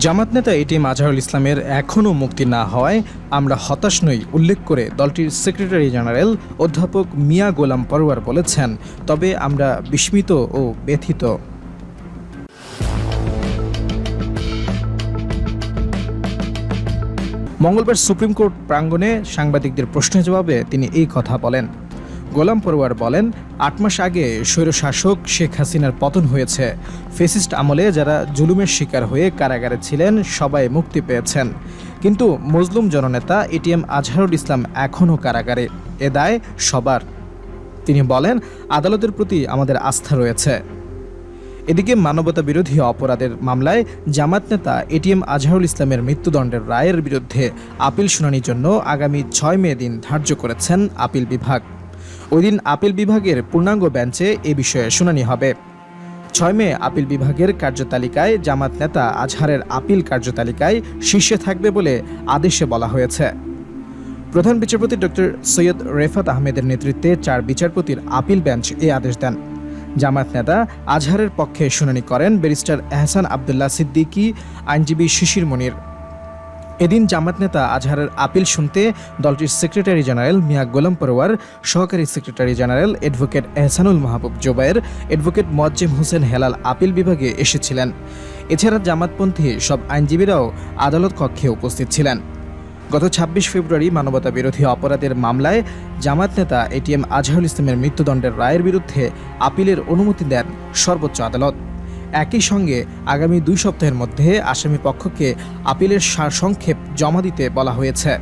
জামাত নেতা এটিএম আজহারুল ইসলামের এখনও মুক্তি না হওয়ায় আমরা হতাশ নই, উল্লেখ করে দলটির সেক্রেটারি জেনারেল অধ্যাপক মিয়া গোলাম পরোয়ার বলেছেন, তবে আমরা বিস্মিত ও ব্যথিত। মঙ্গলবার সুপ্রিম কোর্ট প্রাঙ্গণে সাংবাদিকদের প্রশ্নের জবাবে তিনি এই কথা বলেন। গোলাম পরোয়ার বলেন, আট মাস আগে স্বৈরশাসক শেখ হাসিনার পতন হয়েছে। ফেসিস্ট আমলে যারা জুলুমের শিকার হয়ে কারাগারে ছিলেন, সবাই মুক্তি পেয়েছেন। কিন্তু মজলুম জননেতা এটিএম আজহারুল ইসলাম এখনও কারাগারে। এ দায় সবার। তিনি বলেন, আদালতের প্রতি আমাদের আস্থা রয়েছে। এদিকে মানবতা বিরোধী অপরাধের মামলায় জামাত নেতা এটিএম আজহারুল ইসলামের মৃত্যুদণ্ডের রায়ের বিরুদ্ধে আপিল শুনানির জন্য আগামী ছয় মে দিন ধার্য করেছেন আপিল বিভাগ। ওই দিন আপিল বিভাগের পূর্ণাঙ্গ বেঞ্চে এ বিষয়ে শুনানি হবে। ছয় মে আপিল বিভাগের কার্যতালিকায় জামাত নেতা আজহারের আপিল কার্যতালিকায় শীর্ষে থাকবে বলে আদেশে বলা হয়েছে। প্রধান বিচারপতি ডক্টর সৈয়দ রেফাত আহমেদের নেতৃত্বে চার বিচারপতির আপিল বেঞ্চ এই আদেশ দেন। জামাত নেতা আজহারের পক্ষে শুনানি করেন ব্যারিস্টার এহসান আবদুল্লাহ সিদ্দিকী, আইনজীবী শিশির মনির। এদিন জামাত নেতা আজহারের আপিল শুনতে দলটির সেক্রেটারি জেনারেল মিয়া গোলাম পরোয়ার, সহকারী secretary general advocate Ehsanul Mahbub Jobayer, advocate Moazzem Hossain Helal appeal বিভাগে এসেছিলেন। এছাড়া জামাতপন্থী সব আইনজীবীরাও আদালত কক্ষে উপস্থিত ছিলেন। গত ছাব্বিশ ফেব্রুয়ারি মানবতা বিরোধী অপরাধের মামলায় জামাত নেতা এটিএম আজহারুল ইসলামের মৃত্যুদণ্ডের রায়ের বিরুদ্ধে আপিলের অনুমতি দেন সর্বোচ্চ আদালত। একই সঙ্গে আগামী দুই সপ্তাহের মধ্যে আসামি পক্ষকে আপিলের সারসংক্ষেপ জমা দিতে বলা হয়েছে।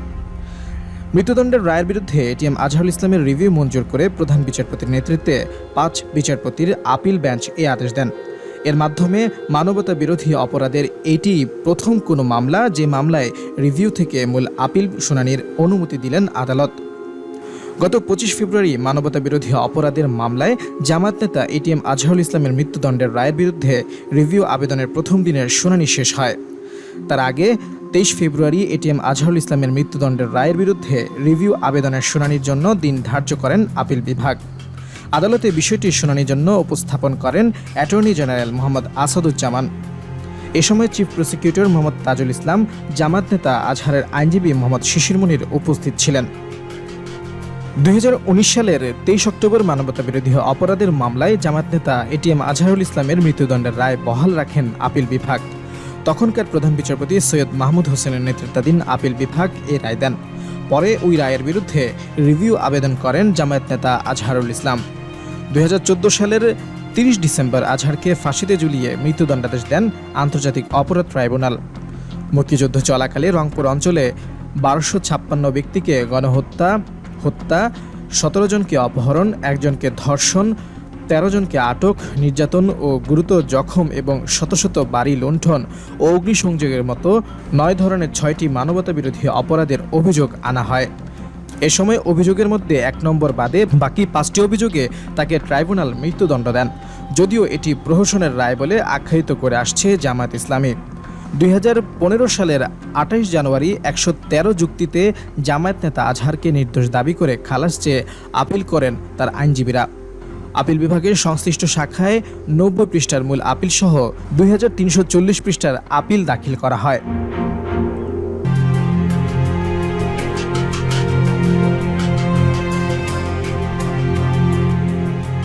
মৃত্যুদণ্ডের রায়ের বিরুদ্ধে এটিএম আজহারুল ইসলামের রিভিউ মঞ্জুর করে প্রধান বিচারপতির নেতৃত্বে পাঁচ বিচারপতির আপিল বেঞ্চ এ আদেশ দেন। এর মাধ্যমে মানবতা বিরোধী অপরাধের এটি প্রথম কোনো মামলা যে মামলায় রিভিউ থেকে মূল আপিল শুনানির অনুমতি দিলেন আদালত। গত পঁচিশ ফেব্রুয়ারি মানবতা বিরোধী অপরাধের মামলায় জামাত নেতা এটিএম আজহারুল ইসলামের মৃত্যুদণ্ডের রায়ের বিরুদ্ধে রিভিউ আবেদনের প্রথম দিনের শুনানি শেষ হয়। তার আগে তেইশ ফেব্রুয়ারি এটিএম আজহারুল ইসলামের মৃত্যুদণ্ডের রায়ের বিরুদ্ধে রিভিউ আবেদনের শুনানির জন্য দিন ধার্য করেন আপিল বিভাগ। আদালতে বিষয়টি শুনানির জন্য উপস্থাপন করেন অ্যাটর্নি জেনারেল মোহাম্মদ আসাদুজ্জামান। এ সময় চিফ প্রসিকিউটর মোহাম্মদ তাজুল ইসলাম জামাত নেতা আজহারের আইনজীবী মোহাম্মদ শিশির মুনির উপস্থিত ছিলেন। দুই হাজার উনিশ সালের তেইশ অক্টোবর মানবতা বিরোধী অপরাধের মামলায় জামাত নেতা এটিএম আজহারুল ইসলামের মৃত্যুদণ্ডের রায় বহাল রাখেন আপিল বিভাগ। তখনকার প্রধান বিচারপতি সৈয়দ মাহমুদ হোসেনের নেতৃত্বাধীন আপিল বিভাগ এই রায় দেন। পরে ওই রায়ের বিরুদ্ধে রিভিউ আবেদন করেন জামায়াত নেতা আজহারুল ইসলাম। দুই হাজার চোদ্দ সালের তিরিশ ডিসেম্বর আজহারকে ফাঁসিতে ঝুলিয়ে মৃত্যুদণ্ডাদেশ দেন আন্তর্জাতিক অপরাধ ট্রাইব্যুনাল। মুক্তিযুদ্ধ চলাকালে রংপুর অঞ্চলে বারোশো ছাপ্পান্ন ব্যক্তিকে গণহত্যা হত্যা, সতেরো জনকে অপহরণ, একজনকে ধর্ষণ, তেরো জনকে আটক, নির্যাতন ও গুরুতর জখম এবং শত শত বাড়ি লুণ্ঠন ও অগ্নিসংযোগের মতো নয় ধরনের ছয়টি মানবতা বিরোধী অপরাধের অভিযোগ আনা হয়। এ সময় অভিযোগের মধ্যে এক নম্বর বাদে বাকি পাঁচটি অভিযোগে তাকে ট্রাইব্যুনাল মৃত্যুদণ্ড দেন, যদিও এটি প্রহসনের রায় বলে আখ্যায়িত করে আসছে জামাত ইসলামী। দুই হাজার পনেরো সালের আঠাইশ জানুয়ারি একশো তেরো যুক্তিতে জামায়াত নেতা আজহারকে নির্দোষ দাবি করে খালাস চেয়ে আপিল করেন তার আইনজীবীরা। আপিল বিভাগের সংশ্লিষ্ট শাখায় নব্বই পৃষ্ঠার মূল আপিল সহ দুই পৃষ্ঠার আপিল দাখিল করা হয়।